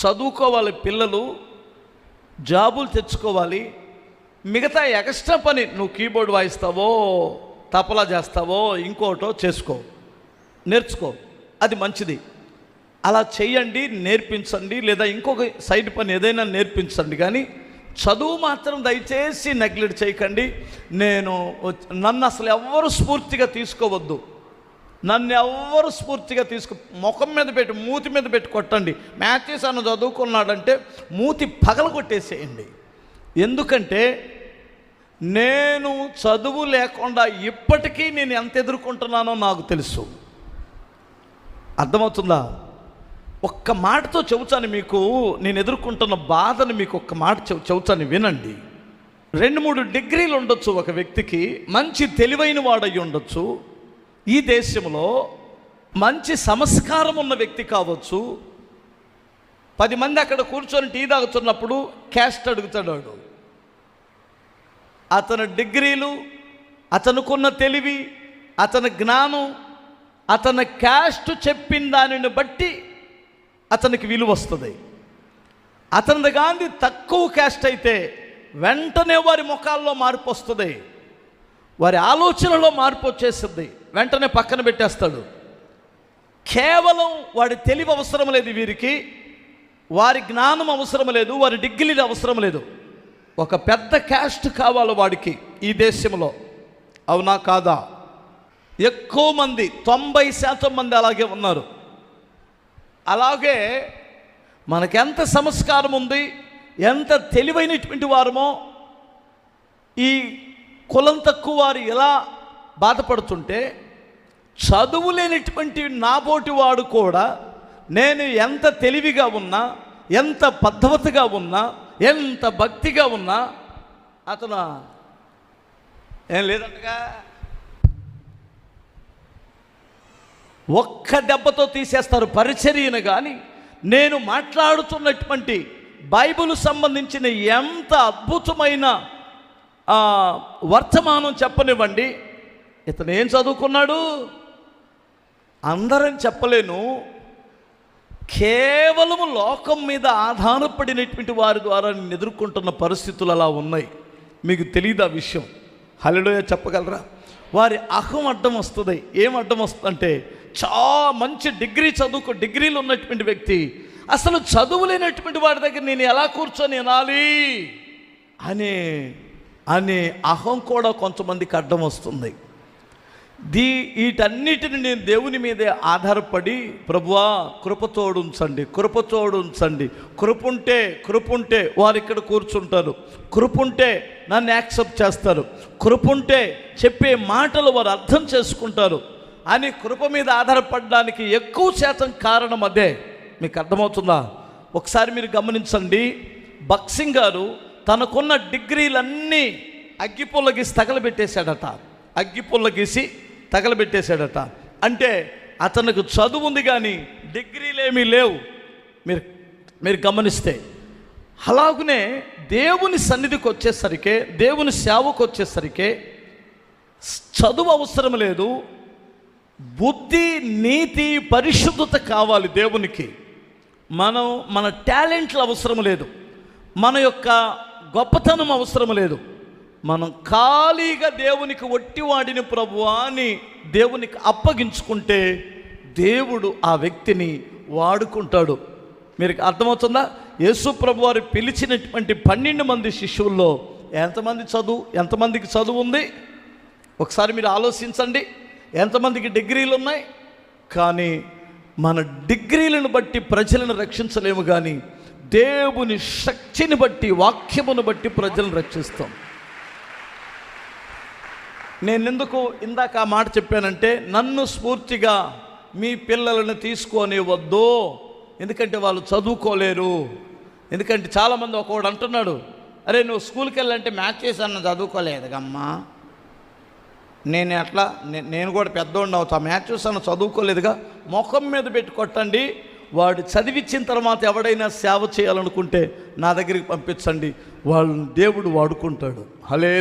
చదువుకోవాలి పిల్లలు జాబులు తెచ్చుకోవాలి మిగతా ఎక్స్ట్రా పని నువ్వు కీబోర్డ్ వాయిస్తావో తపలా చేస్తావో ఇంకోటో చేసుకో నేర్చుకో అది మంచిది. అలా చేయండి నేర్పించండి లేదా ఇంకొక సైడ్ పని ఏదైనా నేర్పించండి కానీ చదువు మాత్రం దయచేసి నెగ్లెక్ట్ చేయకండి. నేను నన్ను అసలు ఎవరు స్ఫూర్తిగా తీసుకోవద్దు. నన్ను ఎవ్వరు స్ఫూర్తిగా తీసుకు ముఖం మీద పెట్టి మూతి మీద పెట్టి కొట్టండి. మ్యాథ్యూస్ అన్న చదువుకున్నాడంటే మూతి పగల కొట్టేసేయండి ఎందుకంటే నేను చదువు లేకుండా ఇప్పటికీ నేను ఎంత ఎదుర్కొంటున్నానో నాకు తెలుసు. అర్థమవుతుందా? ఒక్క మాటతో చెబుతాను మీకు నేను ఎదుర్కొంటున్న బాధను మీకు ఒక్క మాట చెబుతాను వినండి. రెండు మూడు డిగ్రీలు ఉండొచ్చు ఒక వ్యక్తికి మంచి తెలివైన వాడై ఉండొచ్చు. ఈ దేశంలో మంచి సంస్కారం ఉన్న వ్యక్తి కావచ్చు. పది మంది అక్కడ కూర్చొని టీ తాగుతున్నప్పుడు క్యాస్ట్ అడుగుతాడు వాడు అతని డిగ్రీలు అతనుకున్న తెలివి అతని జ్ఞానం అతని క్యాస్ట్ చెప్పిన దానిని బట్టి అతనికి విలువ వస్తుంది. అతనిది కానీ తక్కువ క్యాస్ట్ అయితే వెంటనే వారి ముఖాల్లో మార్పు వస్తుంది. వారి ఆలోచనలో మార్పు వచ్చేస్తుంది వెంటనే పక్కన పెట్టేస్తాడు. కేవలం వాడి తెలివి అవసరం లేదు వీరికి. వారి జ్ఞానం అవసరం లేదు వారి డిగ్రీలు అవసరం లేదు. ఒక పెద్ద క్యాస్ట్ కావాలి వాడికి ఈ దేశంలో. అవునా కాదా? ఎక్కువ మంది తొంభై శాతం మంది అలాగే ఉన్నారు. అలాగే మనకెంత సంస్కారం ఉంది ఎంత తెలివైనటువంటి వారమో ఈ కులం తక్కువ వారు ఎలా బాధపడుతుంటే చదువు లేనటువంటి నాబోటి వాడు కూడా నేను ఎంత తెలివిగా ఉన్నా ఎంత పద్ధతిగా ఉన్నా ఎంత భక్తిగా ఉన్నా అతను ఏం లేదంటగా ఒక్క దెబ్బతో తీసేస్తారు పరిచర్యను కానీ నేను మాట్లాడుతున్నటువంటి బైబిల్ సంబంధించిన ఎంత అద్భుతమైన వర్తమానం చెప్పనివ్వండి. ఇతను ఏం చదువుకున్నాడు? అందరం చెప్పలేను. కేవలం లోకం మీద ఆధారపడినటువంటి వారి ద్వారా నేను ఎదుర్కొంటున్న పరిస్థితులు అలా ఉన్నాయి. మీకు తెలియదు ఆ విషయం? హలిడోయ చెప్పగలరా? వారి అహం అడ్డం వస్తుంది. ఏం అడ్డం వస్తుందంటే చా మంచి డిగ్రీ చదువుకో డిగ్రీలు ఉన్నటువంటి వ్యక్తి అసలు చదువులేనటువంటి వాడి దగ్గర నేను ఎలా కూర్చొని వినాలి? అనే అనే అహం కూడా కొంతమందికి అడ్డం వస్తుంది. దీ వీటన్నిటిని నేను దేవుని మీదే ఆధారపడి ప్రభువా కృపతోడుంచండి కృపతోడుంచండి కృపుంటే కృపుంటే వారు ఇక్కడ కూర్చుంటారు. కృపుంటే నన్ను యాక్సెప్ట్ చేస్తారు. కృపుంటే చెప్పే మాటలు వారు అర్థం చేసుకుంటారు. అని కృప మీద ఆధారపడడానికి ఎక్కువ శాతం కారణం అదే. మీకు అర్థమవుతుందా? ఒకసారి మీరు గమనించండి. బక్సింగ్ గారు తనకున్న డిగ్రీలన్నీ అగ్గిపుల్లగీసి తగలబెట్టేశాడట. అగ్గిపుల్లగీసి తగలబెట్టేశాడట. అంటే అతనికి చదువు ఉంది కానీ డిగ్రీలేమీ లేవు. మీరు మీరు గమనిస్తే అలాగనే దేవుని సన్నిధికి వచ్చేసరికి దేవుని సేవకు వచ్చేసరికి చదువు అవసరం లేదు. బుద్ధి నీతి పరిశుద్ధత కావాలి దేవునికి. మనం మన టాలెంట్లు అవసరం లేదు. మన యొక్క గొప్పతనం అవసరం లేదు. మనం ఖాళీగా దేవునికి ఒట్టివాడిని ప్రభు అని దేవునికి అప్పగించుకుంటే దేవుడు ఆ వ్యక్తిని వాడుకుంటాడు. మీరు అర్థమవుతుందా? యేసు ప్రభు వారు పిలిచినటువంటి పన్నెండు మంది శిష్యుల్లో ఎంతమంది చదువు ఎంతమందికి చదువు ఉంది? ఒకసారి మీరు ఆలోచించండి. ఎంతమందికి డిగ్రీలు ఉన్నాయి? కానీ మన డిగ్రీలను బట్టి ప్రజలను రక్షించలేము కానీ దేవుని శక్తిని బట్టి వాక్యమును బట్టి ప్రజలను రక్షిస్తాం. నేను ఎందుకు ఇందాక ఆ మాట చెప్పానంటే నన్ను స్ఫూర్తిగా మీ పిల్లలను తీసుకొని వద్దు ఎందుకంటే వాళ్ళు చదువుకోలేరు. ఎందుకంటే చాలామంది ఒకడు అంటున్నాడు అరే నువ్వు స్కూల్కి వెళ్ళాలంటే మ్యాచ్ చేశాను చదువుకోలేదుగమ్మా నేను ఎట్లా నేను కూడా పెద్దోడిని అవుతా మ్యాచ్ చూసాను చదువుకోలేదుగా. ముఖం మీద పెట్టి కొట్టండి. వాడు చదివించిన తర్వాత ఎవడైనా సేవ చేయాలనుకుంటే నా దగ్గరికి పంపించండి. వాళ్ళని దేవుడు వాడుకుంటాడు. హలే